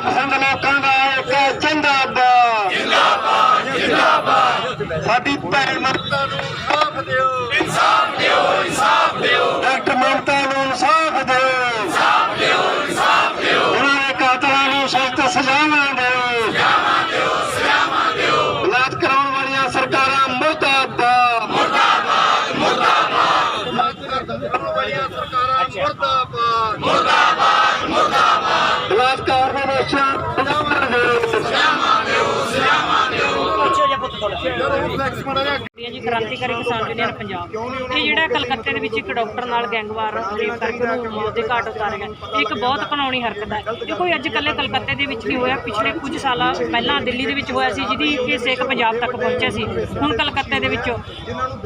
ਪਸੰਦ ਲੋਕਾਂ ਦਾ ਇੱਕ ਜਿੰਦਾਬਾਦ ਜਿੰਦਾਬਾਦ। ਜਿੰਦਾਬਾਦ ਸਾਡੀ ਭੈਣ ਮਮਤਾ ਨੂੰ ਇਨਸਾਫ ਦਿਓ। ਇਨਸਾਫ ਦਿਓ ਇਨਸਾਫ ਦਿਓ। ਡਾਕਟਰ ਮਮਤਾ ਨੂੰ ਇਨਸਾਫ ਦਿਓ। ਇਨਸਾਫ ਦਿਓ ਇਨਸਾਫ ਦਿਓ। ਉਹਨਾਂ ਦੇ ਕਾਤਲਾਂ ਨੂੰ ਸਖਤ ਸਜ਼ਾਵਾਂ ਦਿਓ। ਸਜ਼ਾਵਾਂ ਦਿਓ ਸਜ਼ਾਵਾਂ ਦਿਓ। ਇਲਾਜ ਕਰਾਉਣ ਵਾਲੀਆਂ ਸਰਕਾਰਾਂ ਮੁਰਦਾਬਾਦ। ਮੁਰਦਾਬਾਦ ਮੁਰਦਾਬਾਦ। ਇਲਾਜ ਕਰਾਉਣ ਵਾਲੀਆਂ ਸਰਕਾਰਾਂ ਮੁਰਦਾਬਾਦ। ਮੁਰਦਾਬਾਦ। Okay. ਜੀ, ਕ੍ਰਾਂਤੀਕਾਰੀ ਕਿਸਾਨ ਯੂਨੀਅਨ ਪੰਜਾਬ। ਇਹ ਜਿਹੜਾ ਕਲਕੱਤੇ ਦੇ ਵਿੱਚ ਇੱਕ ਡਾਕਟਰ ਨਾਲ ਗੈਂਗਵਾਰ ਰੇਪ ਕਰਕੇ ਉਹਨੂੰ ਮੌਤ ਦੇ ਘਾਟ ਉਤਾਰਿਆ ਇਹ ਇੱਕ ਬਹੁਤ ਕਾਨੂੰਨੀ ਹਰਕਤ ਹੈ। ਇਹ ਕੋਈ ਅੱਜ ਕੱਲ੍ਹ ਕਲਕੱਤੇ ਦੇ ਵਿੱਚ ਨਹੀਂ ਹੋਇਆ? ਪਿਛਲੇ ਕੁਝ ਸਾਲਾਂ ਪਹਿਲਾਂ ਦਿੱਲੀ ਦੇ ਵਿੱਚ ਹੋਇਆ ਸੀ, ਜਿਹਦੀ ਕਿ ਸੇਕ ਪੰਜਾਬ ਤੱਕ ਪਹੁੰਚਿਆ ਸੀ। ਹੁਣ ਕਲਕੱਤੇ ਦੇ ਵਿੱਚ।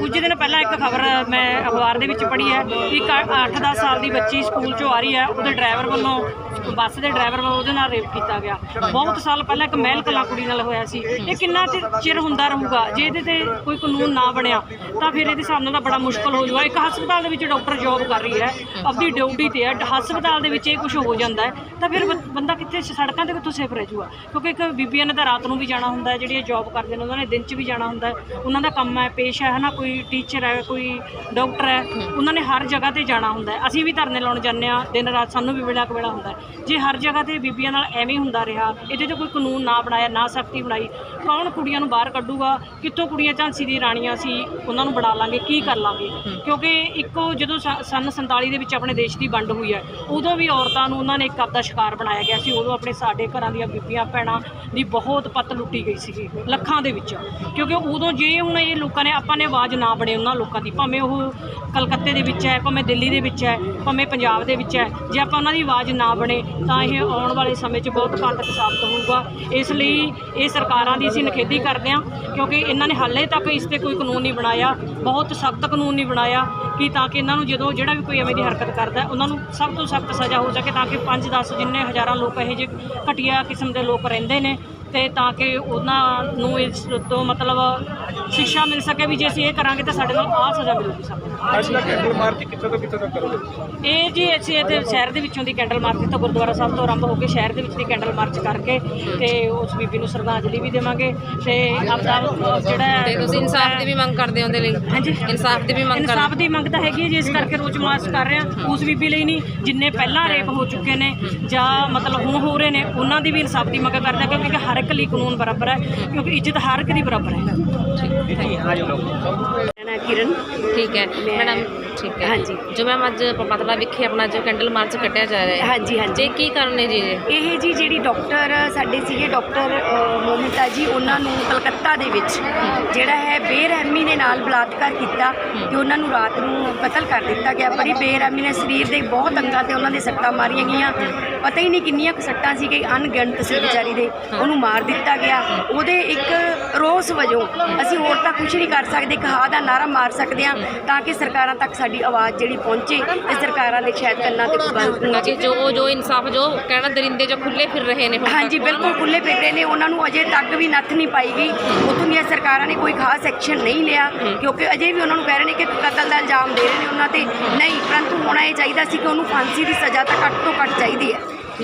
ਕੁਝ ਦਿਨ ਪਹਿਲਾਂ ਇੱਕ ਖਬਰ ਮੈਂ ਅਖਬਾਰ ਦੇ ਵਿੱਚ ਪੜ੍ਹੀ ਹੈ, ਇੱਕ 8-10 ਸਾਲ ਦੀ ਬੱਚੀ ਸਕੂਲ ਚੋਂ ਆ ਰਹੀ ਹੈ, ਉਹਦੇ ਡਰਾਈਵਰ ਵੱਲੋਂ, ਬੱਸ ਦੇ ਡਰਾਈਵਰ ਵੱਲੋਂ ਉਹਦੇ ਨਾਲ ਰੇਪ ਕੀਤਾ ਗਿਆ। ਬਹੁਤ ਸਾਲ ਪਹਿਲਾਂ ਇੱਕ ਮਹਿਲ ਕਲਾ ਕੁੜੀ ਨਾਲ ਹੋਇਆ ਸੀ। ਇਹ ਕਿੰਨਾ ਚਿਰ- ਚਿਰ ਹੁੰਦਾ ਰਹੂਗਾ? ਜੇ ਇਹਦੇ ਤੇ ਕੋਈ ਕਾਨੂੰਨ ਨਾ ਬਣਿਆ, ਤਾਂ ਫਿਰ ਇਹਦੇ ਸਾਹਮਣੇ ਤਾਂ ਬੜਾ ਮੁਸ਼ਕਲ ਹੋ ਜੂਗਾ। ਇੱਕ ਹਸਪਤਾਲ ਦੇ ਵਿੱਚ ਡਾਕਟਰ ਜੌਬ ਕਰ ਰਹੀ ਹੈ ਆਪਣੀ ਡਿਊਟੀ ਤੇ ਹੈ, ਹਸਪਤਾਲ ਦੇ ਵਿੱਚ ਇਹ ਕੁਝ ਹੋ ਜਾਂਦਾ ਹੈ, ਤਾਂ ਫਿਰ ਬੰਦਾ ਕਿੱਥੇ ਸੜਕਾਂ ਤੇ ਕਿੱਥੋਂ ਸੇਫ ਰਹਿ ਜੂਗਾ? ਕਿਉਂਕਿ ਇੱਕ ਬੀਬੀਆਂ ਨੇ ਤਾਂ ਰਾਤ ਨੂੰ ਵੀ ਜਾਣਾ ਹੁੰਦਾ ਹੈ ਜਿਹੜੀਆਂ ਜੌਬ ਕਰਦੇ ਨੇ, ਉਹਨਾਂ ਨੇ ਦਿਨ 'ਚ ਵੀ ਜਾਣਾ ਹੁੰਦਾ ਉਹਨਾਂ ਦਾ ਕੰਮ ਹੈ, ਪੇਸ਼ ਹੈ, ਹਨਾ, ਕੋਈ ਟੀਚਰ ਹੈ, ਕੋਈ ਡਾਕਟਰ ਹੈ, ਉਹਨਾਂ ਨੇ ਹਰ ਜਗ੍ਹਾ ਤੇ ਜਾਣਾ ਹੁੰਦਾ ਹੈ। ਅਸੀਂ ਵੀ ਧਰਨੇ ਲਾਉਣ ਜਾਂਦੇ ਆ ਦਿਨ ਰਾਤ ਸਾਨੂੰ ਵੀ ਵੇਲਾ ਕਵੇਲਾ ਹੁੰਦਾ ਜੇ ਹਰ ਜਗ੍ਹਾ ਤੇ ਬੀਬੀਆਂ ਨਾਲ ਐਵੇਂ ਹੁੰਦਾ ਰਿਹਾ, ਇਹਦੇ ਤੇ ਕੋਈ ਕਾਨੂੰਨ ਨਾ ਬਣਾਇਆ, ਨਾ ਸਖਤੀ ਬਣਾਈ, ਕੌਣ ਕੁੜੀਆਂ ਨੂੰ ਬਾਹਰ ਕੱਢੂਗਾ? ਕਿ ਕਿੱਥੋਂ ਕੁੜੀਆਂ ਝਾਂਸੀ ਦੀ ਰਾਣੀਆਂ ਸੀ ਉਹਨਾਂ ਨੂੰ ਬਣਾ ਲਾਂਗੇ ਕੀ ਕਰ ਲਾਂਗੇ? ਕਿਉਂਕਿ ਇੱਕੋ ਜਦੋਂ ਸ- ਸੰਨ 47 ਦੇ ਵਿੱਚ ਆਪਣੇ ਦੇਸ਼ ਦੀ ਵੰਡ ਹੋਈ ਹੈ ਉਦੋਂ ਵੀ ਔਰਤਾਂ ਨੂੰ ਉਹਨਾਂ ਨੇ ਇੱਕ ਆਪਦਾ ਸ਼ਿਕਾਰ ਬਣਾਇਆ ਗਿਆ ਸੀ ਉਦੋਂ ਆਪਣੇ ਸਾਡੇ ਘਰਾਂ ਦੀਆਂ ਬੀਬੀਆਂ ਭੈਣਾਂ ਦੀ ਬਹੁਤ ਪੱਤ ਲੁੱਟੀ ਗਈ ਸੀਗੀ ਲੱਖਾਂ ਦੇ ਵਿੱਚ। ਕਿਉਂਕਿ ਉਦੋਂ ਜੇ ਹੁਣ ਇਹ ਲੋਕਾਂ ਨੇ ਆਪਾਂ ਨੇ ਆਵਾਜ਼ ਨਾ ਬਣੇ ਉਹਨਾਂ ਲੋਕਾਂ ਦੀ ਭਾਵੇਂ ਉਹ ਕਲਕੱਤੇ ਦੇ ਵਿੱਚ ਹੈ ਭਾਵੇਂ ਦਿੱਲੀ ਦੇ ਵਿੱਚ ਹੈ ਭਾਵੇਂ ਪੰਜਾਬ ਦੇ ਵਿੱਚ ਹੈ ਜੇ ਆਪਾਂ ਉਹਨਾਂ ਦੀ ਆਵਾਜ਼ ਨਾ ਬਣੇ ਤਾਂ ਇਹ ਆਉਣ ਵਾਲੇ ਸਮੇਂ 'ਚ ਬਹੁਤ ਘਾਤਕ ਸਾਬਤ ਹੋਊਗਾ। ਇਸ ਲਈ ਇਹ ਸਰਕਾਰਾਂ ਦੀ ਅਸੀਂ ਨਿਖੇਧੀ ਕਰਦੇ ਹਾਂ ਕਿਉਂਕਿ ਇਹਨਾਂ ਨੇ ਹਾਲੇ ਤੱਕ ਇਸ ਤੇ ਕੋਈ ਕਾਨੂੰਨ ਨਹੀਂ ਬਣਾਇਆ, ਬਹੁਤ ਸਖਤ ਕਾਨੂੰਨ ਨਹੀਂ ਬਣਾਇਆ ਕਿ ਤਾਂ ਕਿ ਇਹਨਾਂ ਨੂੰ ਜਦੋਂ ਜਿਹੜਾ ਵੀ ਕੋਈ ਐਵੇਂ ਦੀ ਹਰਕਤ ਕਰਦਾ, ਉਹਨਾਂ ਨੂੰ ਸਭ ਤੋਂ ਸਖਤ ਸਜ਼ਾ ਹੋ ਸਕੇ ਤਾਂ ਕਿ 5-10 ਜਿੰਨੇ ਹਜ਼ਾਰਾਂ ਲੋਕ ਇਹੋ ਜਿਹੇ ਘਟੀਆ ਕਿਸਮ ਦੇ ਲੋਕ ਰਹਿੰਦੇ ਨੇ ਤੇ ਤਾਂ ਕਿ ਉਹਨਾਂ ਨੂੰ ਇਸ ਤੋਂ ਮਤਲਬ ਸਿੱਖਿਆ ਮਿਲ ਸਕੇ ਵੀ ਜੇ ਅਸੀਂ ਇਹ ਕਰਾਂਗੇ ਤਾਂ ਸਾਡੇ ਨਾਲ ਆਹ ਸਜ਼ਾ ਮਿਲੂਗੀ ਸਾਨੂੰ ਅੱਜ ਦਾ ਕੈਂਡਲ ਮਾਰਚ ਕਿੱਥੋਂ ਤੋਂ ਕਿੱਥੋਂ ਤੱਕ ਕਰੋਗੇ? ਇਹ ਜੀ ਅਸੀਂ ਇੱਥੇ ਸ਼ਹਿਰ ਦੇ ਵਿੱਚੋਂ ਦੀ ਕੈਂਡਲ ਮਾਰਚ ਤੋਂ ਗੁਰਦੁਆਰਾ ਸਾਹਿਬ ਤੋਂ ਆਰੰਭ ਹੋ ਕੇ ਸ਼ਹਿਰ ਦੇ ਵਿੱਚ ਦੀ ਕੈਂਡਲ ਮਾਰਚ ਕਰਕੇ ਤੇ ਉਸ ਬੀਬੀ ਨੂੰ ਸ਼ਰਧਾਂਜਲੀ ਵੀ ਦੇਵਾਂਗੇ ਤੇ ਆਪਦਾ ਜਿਹੜਾ ਤੇ ਤੁਸੀਂ ਇਨਸਾਫ ਦੀ ਵੀ ਮੰਗ ਕਰਦੇ ਹੋ ਉਹਦੇ ਲਈ? ਹਾਂਜੀ। ਇਨਸਾਫ ਦੀ ਵੀ ਮੰਗ ਕਰਦੇ ਇਨਸਾਫ ਦੀ ਮੰਗ ਤਾਂ ਹੈਗੀ ਹੈ ਜੀ ਇਸ ਕਰਕੇ ਰੋਜ਼ ਮਾਰਚ ਕਰ ਰਹੇ ਹਾਂ। ਉਸ ਬੀਬੀ ਲਈ ਨਹੀਂ ਜਿੰਨੇ ਪਹਿਲਾਂ ਰੇਪ ਹੋ ਚੁੱਕੇ ਨੇ ਜਾਂ ਮਤਲਬ ਹੁਣ ਹੋ ਰਹੇ ਨੇ ਉਹਨਾਂ ਦੀ ਵੀ ਇਨਸਾਫ ਦੀ ਮੰਗ ਕਰਦੇ ਕਿਉਂਕਿ ਹਰ ਇੱਕ ਲਈ ਕਾਨੂੰਨ ਬਰਾਬਰ ਹੈ ਕਿਉਂਕਿ ਇੱਜ਼ਤ ਹਰ ਇੱਕ ਦੀ ਬਰਾਬਰ ਹੈ। ਕਿਰਨ। ਠੀਕ ਹੈ। ਮੈਂ- ਮੈਡਮ ਠੀਕ ਹੈ। ਹਾਂਜੀ। ਜੋ ਮੈਮ ਅੱਜ ਪਤਲਾ ਵਿਖੇ ਆਪਣਾ ਜੋ ਕੈਂਡਲ ਮਾਰਚ ਕੱਢਿਆ ਜਾ ਰਿਹਾ ਹੈ ਹਾਂਜੀ ਹਾਂਜੀ। ਜੇ ਕੀ ਕਾਰਨ ਹੈ ਜੀ ਇਹ? ਇਹ ਜੀ ਜਿਹੜੀ ਡਾਕਟਰ ਸਾਡੇ ਸੀਗੇ ਡਾਕਟਰ ਅ, ਮੋਮਿਤਾ ਜੀ ਉਹਨਾਂ ਨੂੰ ਕਲਕੱਤਾ ਦੇ ਵਿੱਚ ਜਿਹੜਾ ਹੈ ਬੇਰਹਿਮੀ ਦੇ ਨਾਲ ਬਲਾਤਕਾਰ ਕੀਤਾ ਤੇ ਉਹਨਾਂ ਨੂੰ ਰਾਤ ਨੂੰ ਕਤਲ ਕਰ ਦਿੱਤਾ ਗਿਆ। ਬੜੀ ਬੇਰਹਿਮੀ ਨਾਲ ਸਰੀਰ ਦੇ ਬਹੁਤ ਅੰਗਾਂ ਤੇ ਉਹਨਾਂ ਦੇ ਸੱਟਾਂ ਮਾਰੀਆਂ ਗਈਆਂ। ਪਤਾ ਹੀ ਨਹੀਂ ਕਿੰਨੀਆਂ ਕੁ ਸੱਟਾਂ ਸੀ ਕਿ ਅਣਗਿਣਤ ਸੀ ਵਿਚਾਰੀ ਦੇ। ਉਹਨੂੰ ਮਾਰ ਦਿੱਤਾ ਗਿਆ। ਉਹਦੇ ਇੱਕ ਵਜੋਂ। ਅਸੀਂ ਹੋਰ ਤਾਂ ਕੁਝ ਨਹੀਂ ਕਰ ਸਕਦੇ ਇੱਕ ਹਾਂ ਦਾ ਨਾਰਾ ਮਾਰ ਸਕਦੇ ਹਾਂ ਤਾਂ ਕਿ ਸਰਕਾਰਾਂ ਤੱਕ ਸਾਡੀ ਆਵਾਜ਼ ਜਿਹੜੀ ਪਹੁੰਚੇ ਤੇ ਸਰਕਾਰਾਂ ਦੇ ਸ਼ਾਇਦ ਕੰਨਾਂ ਤੇ ਗੱਲ ਕਿ ਜੋ ਜੋ ਇਨਸਾਫ ਜੋ ਕਹਿਣਾ ਦਰਿੰਦੇ ਜੋ ਖੁੱਲੇ ਫਿਰ ਰਹੇ ਨੇ ਹਾਂਜੀ ਬਿਲਕੁਲ ਖੁੱਲੇ ਫਿਰਦੇ ਨੇ। ਉਹਨਾਂ ਨੂੰ ਅਜੇ ਤੱਕ ਵੀ ਨੱਥ ਨਹੀਂ ਪਾਈ ਗਈ। ਉੱਥੋਂ ਦੀਆਂ ਸਰਕਾਰਾਂ ਨੇ ਕੋਈ ਖਾਸ ਐਕਸ਼ਨ ਨਹੀਂ ਲਿਆ ਕਿਉਂਕਿ ਅਜੇ ਵੀ ਉਹਨਾਂ ਨੂੰ ਕਹਿ ਰਹੇ ਨੇ ਕਿ ਕਤਲ ਦਾ ਇਲਜ਼ਾਮ ਦੇ ਰਹੇ ਨੇ ਉਹਨਾਂ ਤੇ। ਨਹੀਂ ਪਰੰਤੂ ਹੋਣਾ ਇਹ ਚਾਹੀਦਾ ਸੀ ਕਿ ਉਹਨੂੰ ਫਾਂਸੀ ਦੀ ਸਜ਼ਾ ਤਾਂ ਘੱਟ ਤੋਂ ਘੱਟ ਚਾਹੀਦੀ ਹੈ।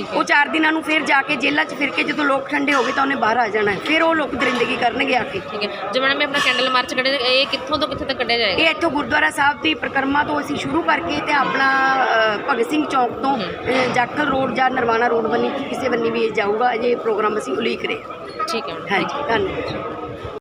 ਉਹ ਚਾਰ ਦਿਨਾਂ ਨੂੰ ਫਿਰ ਜਾ ਕੇ ਜੇਲ੍ਹਾਂ 'ਚ ਫਿਰ ਕੇ ਜਦੋਂ ਲੋਕ ਠੰਡੇ ਹੋ ਗਏ ਤਾਂ ਉਹਨੇ ਬਾਹਰ ਆ ਜਾਣਾ ਹੈ। ਫਿਰ ਉਹ ਲੋਕ ਦਰਿੰਦਗੀ ਕਰਨਗੇ ਆ ਕੇ। ਠੀਕ ਹੈ। ਇਹ ਆਪਣਾ ਕੈਂਡਲ ਮਾਰਚ ਕੱਢਿਆ ਇਹ ਕਿੱਥੋਂ ਤੋਂ ਕਿੱਥੇ ਤੱਕ ਕੱਢਿਆ ਜਾਏਗਾ? ਇਹ ਇੱਥੋਂ ਗੁਰਦੁਆਰਾ ਸਾਹਿਬ ਦੀ ਪ੍ਰਕਰਮਾ ਤੋਂ ਅਸੀਂ ਸ਼ੁਰੂ ਕਰਕੇ ਤੇ ਆਪਣਾ ਅ, ਭਗਤ ਸਿੰਘ ਚੌਕ ਤੋਂ ਅ, ਜਾਖਲ ਰੋਡ ਜਾਂ ਨਰਵਾਣਾ ਰੋਡ ਬੰਨੀ ਕਿਸੇ ਬੰਨੀ ਵੀ ਇਹ ਜਾਊਗਾ ਅਜੇ ਇਹ ਪ੍ਰੋਗਰਾਮ ਅਸੀਂ ਉਲੀਕ ਰਹੇ ਹਾਂ। ਠੀਕ ਹੈ ਮੈਡਮ। ਹਾਂਜੀ ਧੰਨਵਾਦ।